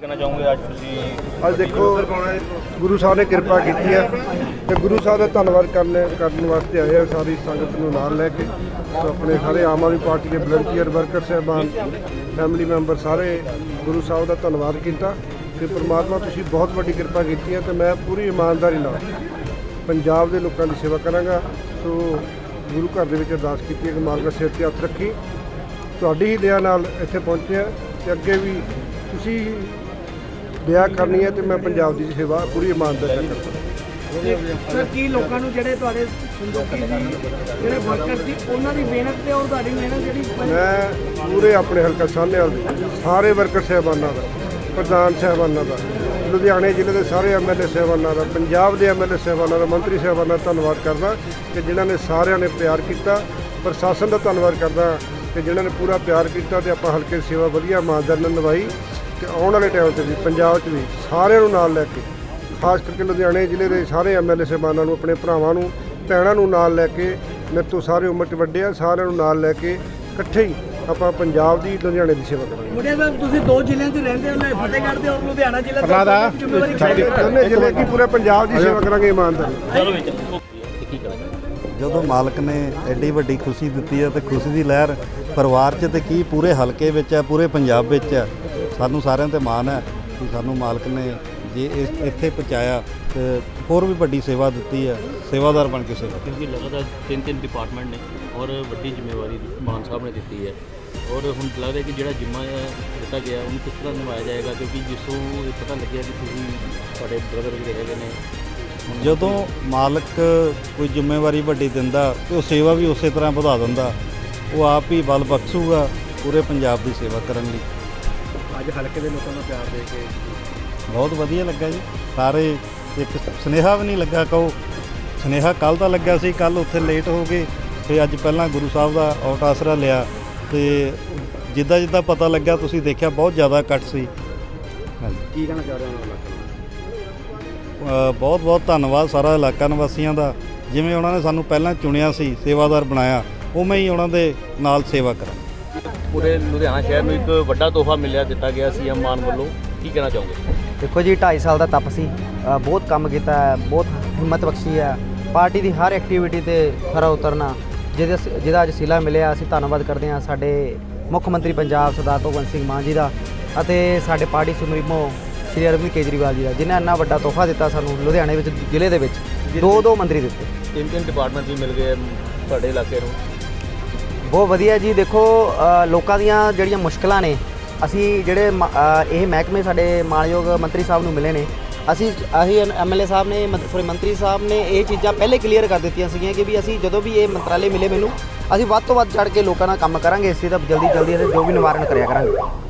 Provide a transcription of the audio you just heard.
ਕਹਿਣਾ ਚਾਹੋਗੇ ਅੱਜ ਤੁਸੀਂ? ਅੱਜ ਦੇਖੋ, ਗੁਰੂ ਸਾਹਿਬ ਨੇ ਕਿਰਪਾ ਕੀਤੀ ਹੈ ਤੇ ਗੁਰੂ ਸਾਹਿਬ ਦਾ ਧੰਨਵਾਦ ਕਰਨ ਕਰਨ ਵਾਸਤੇ ਆਏ ਆ ਸਾਰੀ ਸੰਗਤ ਨੂੰ ਨਾਲ ਲੈ ਕੇ। ਤੇ ਆਪਣੇ ਸਾਰੇ ਆਮ ਆਦਮੀ ਪਾਰਟੀ ਦੇ ਵਲੰਟੀਅਰ ਵਰਕਰ ਸਹਿਬਾਨ ਫੈਮਿਲੀ ਮੈਂਬਰ ਸਾਰੇ ਗੁਰੂ ਸਾਹਿਬ ਦਾ ਧੰਨਵਾਦ ਕੀਤਾ ਕਿ ਪ੍ਰਮਾਤਮਾ ਤੁਸੀਂ ਬਹੁਤ ਵੱਡੀ ਕਿਰਪਾ ਕੀਤੀ ਹੈ ਤੇ ਮੈਂ ਪੂਰੀ ਇਮਾਨਦਾਰੀ ਨਾਲ ਪੰਜਾਬ ਦੇ ਲੋਕਾਂ ਦੀ ਸੇਵਾ ਕਰਾਂਗਾ। ਸੋ ਗੁਰੂ ਘਰ ਦੇ ਵਿੱਚ ਅਰਦਾਸ ਕੀਤੀ ਹੈ ਕਿ ਮਾਲਕ ਦਾ ਸਿਰ ਤੇ ਹੱਥ ਰੱਖੀ। ਤੁਹਾਡੀ ਹੀ ਦਇਆ ਨਾਲ ਇੱਥੇ ਪਹੁੰਚੇ ਹਾਂ ਤੇ ਅੱਗੇ ਵੀ ਤੁਸੀਂ ਦਇਆ ਕਰਨੀ ਹੈ ਤੇ ਮੈਂ ਪੰਜਾਬ ਦੀ ਸੇਵਾ ਪੂਰੀ ਇਮਾਨਦਾਰੀ ਨਾਲ ਕਰਾਂਗਾ ਸਰ ਕੀ ਲੋਕਾਂ ਨੂੰ ਜਿਹੜੇ ਤੁਹਾਡੇ ਸੰਦੋਖੀ ਜਿਹੜੇ ਵਰਕਰ ਸੀ ਉਹਨਾਂ ਦੀ ਮਿਹਨਤ ਤੇ ਔਰ ਤੁਹਾਡੀ ਮਿਹਨਤ ਜਿਹੜੀ ਮੈਂ ਪੂਰੇ ਆਪਣੇ ਹਲਕਾ ਸਾਹਨੇਵਾਲ ਸਾਰੇ ਵਰਕਰ ਸਹਿਬਾਨਾਂ ਦਾ ਪ੍ਰਧਾਨ ਸਹਿਬਾਨਾਂ ਦਾ ਲੁਧਿਆਣੇ ਜ਼ਿਲ੍ਹੇ ਦੇ ਸਾਰੇ ਐਮਐਲਏ ਸਹਿਬਾਨਾਂ ਦਾ ਪੰਜਾਬ ਦੇ ਐਮਐਲਏ ਸਹਿਬਾਨਾਂ ਦਾ ਮੰਤਰੀ ਸਹਿਬਾਨਾਂ ਦਾ ਧੰਨਵਾਦ ਕਰਦਾ ਕਿ ਜਿਨ੍ਹਾਂ ਨੇ ਸਾਰਿਆਂ ਨੇ ਪਿਆਰ ਕੀਤਾ ਪ੍ਰਸ਼ਾਸਨ ਦਾ ਧੰਨਵਾਦ ਕਰਦਾ ਕਿ ਜਿਨ੍ਹਾਂ ਨੇ ਪੂਰਾ ਪਿਆਰ ਕੀਤਾ ਤੇ ਆਪਾਂ ਹਲਕੇ ਸੇਵਾ ਵਧੀਆ ਇਮਾਨਦਾਰੀ ਨਾਲ ਨਿਭਾਈ। ਤੇ ਆਉਣ ਵਾਲੇ ਟਾਈਮ ਤੇ ਵੀ ਪੰਜਾਬ 'ਚ ਵੀ ਸਾਰਿਆਂ ਨੂੰ ਨਾਲ ਲੈ ਕੇ ਖਾਸ ਕਰਕੇ ਲੁਧਿਆਣੇ ਜ਼ਿਲ੍ਹੇ ਦੇ ਸਾਰੇ ਐਮਐਲਏ ਸਾਹਿਬਾਨਾਂ ਨੂੰ ਆਪਣੇ ਭਰਾਵਾਂ ਨੂੰ ਭੈਣਾਂ ਨੂੰ ਨਾਲ ਲੈ ਕੇ ਮੇਰੇ ਤੋਂ ਸਾਰੇ ਉਮਰ 'ਚ ਵੱਡੇ ਆ ਸਾਰਿਆਂ ਨੂੰ ਨਾਲ ਲੈ ਕੇ ਇਕੱਠੇ ਹੀ ਆਪਾਂ ਪੰਜਾਬ ਦੀ ਲੁਧਿਆਣੇ ਦੀ ਸੇਵਾ ਕਰਾਂਗੇ। ਮੁੰਡੇ ਸਾਹਿਬ ਤੁਸੀਂ ਦੋ ਜ਼ਿਲ੍ਹਿਆਂ 'ਚ ਰਹਿੰਦੇ ਹੋ ਲੈ ਫਤਿਹਗੜ੍ਹ ਤੇ ਔਰ ਲੁਧਿਆਣਾ ਜ਼ਿਲ੍ਹਾ ਤੋਂ ਜ਼ਿੰਮੇਵਾਰੀ ਕਿਹੜੀ ਹੈ? ਦੋਨੇ ਜ਼ਿਲ੍ਹੇ ਕੀ ਪੂਰੇ ਪੰਜਾਬ ਦੀ ਸੇਵਾ ਕਰਾਂਗੇ ਇਮਾਨਦਾਰੀ ਕੀ ਜਦੋਂ ਮਾਲਕ ਨੇ ਐਡੀ ਵੱਡੀ ਖੁਸ਼ੀ ਦਿੱਤੀ ਹੈ ਤੇ ਖੁਸ਼ੀ ਦੀ ਲਹਿਰ ਪਰਿਵਾਰ 'ਚ ਤੇ ਕੀ ਪੂਰੇ ਹਲਕੇ ਵਿੱਚ ਹੈ ਪੂਰੇ ਪੰਜਾਬ ਵਿੱਚ ਹੈ ਸਾਨੂੰ ਸਾਰਿਆਂ ਤੇ ਮਾਣ ਹੈ ਕਿ ਸਾਨੂੰ ਮਾਲਕ ਨੇ ਜੇ ਇਸ- ਇੱਥੇ ਪਹੁੰਚਾਇਆ ਤੇ ਹੋਰ ਵੀ ਵੱਡੀ ਸੇਵਾ ਦਿੱਤੀ ਹੈ ਸੇਵਾਦਾਰ ਬਣ ਕੇ ਸੇਵਾ ਕਿਉਂਕਿ ਲਗਾਤਾਰ ਤਿੰਨ ਤਿੰਨ ਡਿਪਾਰਟਮੈਂਟ ਨੇ ਔਰ ਵੱਡੀ ਜ਼ਿੰਮੇਵਾਰੀ ਮਾਨ ਸਾਹਿਬ ਨੇ ਦਿੱਤੀ ਹੈ। ਔਰ ਹੁਣ ਲੱਗਦਾ ਹੈ ਕਿ ਜਿਹੜਾ ਜਿੰਮਾ ਹੈ ਦਿੱਤਾ ਗਿਆ ਉਹਨੂੰ ਕਿਸ ਤਰ੍ਹਾਂ ਨਿਭਾਇਆ ਜਾਏਗਾ? ਕਿਉਂਕਿ ਜਿਸੋਂ ਇਹ ਪਤਾ ਲੱਗਿਆ ਕਿ ਤੁਸੀਂ ਤੁਹਾਡੇ ਬ੍ਰਦਰ ਜਿਹੜੇ ਹੈਗੇ ਨੇ। ਹੁਣ ਜਦੋਂ ਮਾਲਕ ਕੋਈ ਜ਼ਿੰਮੇਵਾਰੀ ਵੱਡੀ ਦਿੰਦਾ ਤੇ ਉਹ ਸੇਵਾ ਵੀ ਉਸੇ ਤਰ੍ਹਾਂ ਵਧਾ ਦਿੰਦਾ ਉਹ ਆਪ ਹੀ ਬਲ ਬਖਸ਼ੂਗਾ ਪੂਰੇ ਪੰਜਾਬ ਦੀ ਸੇਵਾ ਕਰਨ ਲਈ। ਅੱਜ ਹਲਕੇ ਦੇ ਲੋਕਾਂ ਦਾ ਪਿਆਰ ਦੇ ਕੇ ਬਹੁਤ ਵਧੀਆ ਲੱਗਾ ਜੀ। ਸਾਰੇ ਇੱਕ ਸੁਨੇਹਾ ਵੀ ਨਹੀਂ ਲੱਗਾ ਕਹੋ। ਸੁਨੇਹਾ ਕੱਲ ਦਾ ਲੱਗਾ ਸੀ ਕੱਲ ਉੱਥੇ ਲੇਟ ਹੋ ਗਏ ਤੇ ਅੱਜ ਪਹਿਲਾਂ ਗੁਰੂ ਸਾਹਿਬ ਦਾ ਔਟ ਆਸਰਾ ਲਿਆ। ਤੇ ਜਿੱਦਾਂ ਜਿੱਦਾਂ ਪਤਾ ਲੱਗਾ ਤੁਸੀਂ ਦੇਖਿਆ ਬਹੁਤ ਜ਼ਿਆਦਾ ਇਕੱਠ ਸੀ। ਕੀ ਕਹਿਣਾ ਚਾਹ ਰਹੇ ਹੋ ਬਹੁਤ ਬਹੁਤ ਧੰਨਵਾਦ ਸਾਰਾ ਇਲਾਕਾ ਨਿਵਾਸੀਆਂ ਦਾ। ਜਿਵੇਂ ਉਹਨਾਂ ਨੇ ਸਾਨੂੰ ਪਹਿਲਾਂ ਚੁਣਿਆ ਸੀ ਸੇਵਾਦਾਰ ਬਣਾਇਆ ਉਵੇਂ ਹੀ ਉਹਨਾਂ ਦੇ ਨਾਲ ਸੇਵਾ ਕਰਾਂ ਪੂਰੇ ਲੁਧਿਆਣਾ ਸ਼ਹਿਰ ਨੂੰ ਇੱਕ ਵੱਡਾ ਤੋਹਫਾ ਮਿਲਿਆ ਦਿੱਤਾ ਗਿਆ ਸੀ ਮਾਨ ਵੱਲੋਂ। ਕੀ ਕਹਿਣਾ ਚਾਹੋਗੇ? ਦੇਖੋ ਜੀ 2.5 ਸਾਲ ਦਾ ਤਪ ਸੀ। ਅ, ਬਹੁਤ ਕੰਮ ਕੀਤਾ ਹੈ ਬਹੁਤ ਹਿੰਮਤ ਬਖਸ਼ੀ ਹੈ। ਪਾਰਟੀ ਦੀ ਹਰ ਐਕਟੀਵਿਟੀ ਤੇ ਖਰਾ ਉਤਰਨਾ ਜਿਹਦੇ ਜਿਹਦਾ ਅੱਜ ਸਿਲਾ ਮਿਲਿਆ ਅਸੀਂ ਧੰਨਵਾਦ ਕਰਦੇ ਹਾਂ ਸਾਡੇ ਮੁੱਖ ਮੰਤਰੀ ਪੰਜਾਬ ਸਰਦਾਰ ਭਗਵੰਤ ਸਿੰਘ ਮਾਨ ਜੀ ਦਾ ਅਤੇ ਸਾਡੇ ਪਾਰਟੀ ਸੁਪਰੀਮੋ ਸ਼੍ਰੀ ਅਰਵਿੰਦ ਕੇਜਰੀਵਾਲ ਜੀ ਦਾ ਜਿਨ੍ਹਾਂ ਇੰਨਾ ਵੱਡਾ ਤੋਹਫਾ ਦਿੱਤਾ ਸਾਨੂੰ ਲੁਧਿਆਣੇ ਵਿੱਚ ਜ਼ਿਲ੍ਹੇ ਦੇ ਵਿੱਚ। ਦੋ ਦੋ ਮੰਤਰੀ ਦਿੱਤੇ। ਤਿੰਨ ਤਿੰਨ ਡਿਪਾਰਟਮੈਂਟ ਵੀ ਮਿਲ ਗਏ ਤੁਹਾਡੇ ਇਲਾਕੇ ਨੂੰ। ਬਹੁਤ ਵਧੀਆ ਜੀ। ਦੇਖੋ ਲੋਕਾਂ ਦੀਆਂ ਜਿਹੜੀਆਂ ਮੁਸ਼ਕਲਾਂ ਨੇ, ਅਸੀਂ ਜਿਹੜੇ ਮ- ਇਹ ਮਹਿਕਮੇ ਸਾਡੇ ਮਾਨਯੋਗ ਮੰਤਰੀ ਸਾਹਿਬ ਨੂੰ ਮਿਲੇ ਨੇ, ਅਸੀਂ ਅਸੀਂ ਐਮਐਲਏ ਸਾਹਿਬ ਨੇ, ਮੰਤ- ਮੰਤਰੀ ਸਾਹਿਬ ਨੇ ਇਹ ਚੀਜ਼ਾਂ ਪਹਿਲੇ ਕਲੀਅਰ ਕਰ ਦਿੱਤੀਆਂ ਸੀਗੀਆਂ ਕਿ ਵੀ ਅਸੀਂ ਜਦੋਂ ਵੀ ਇਹ ਮੰਤਰਾਲੇ ਮਿਲੇ ਮੈਨੂੰ, ਅਸੀਂ ਵੱਧ ਤੋਂ ਵੱਧ ਚੜ ਕੇ ਲੋਕਾਂ ਨਾਲ ਕੰਮ ਕਰਾਂਗੇ, ਇਸ ਇਸੇ ਦਾ ਜਲਦੀ ਜਲਦੀ ਅਸੀਂ ਜੋ ਵੀ ਨਿਵਾਰਨ ਕਰਿਆ ਕਰਾਂਗੇ।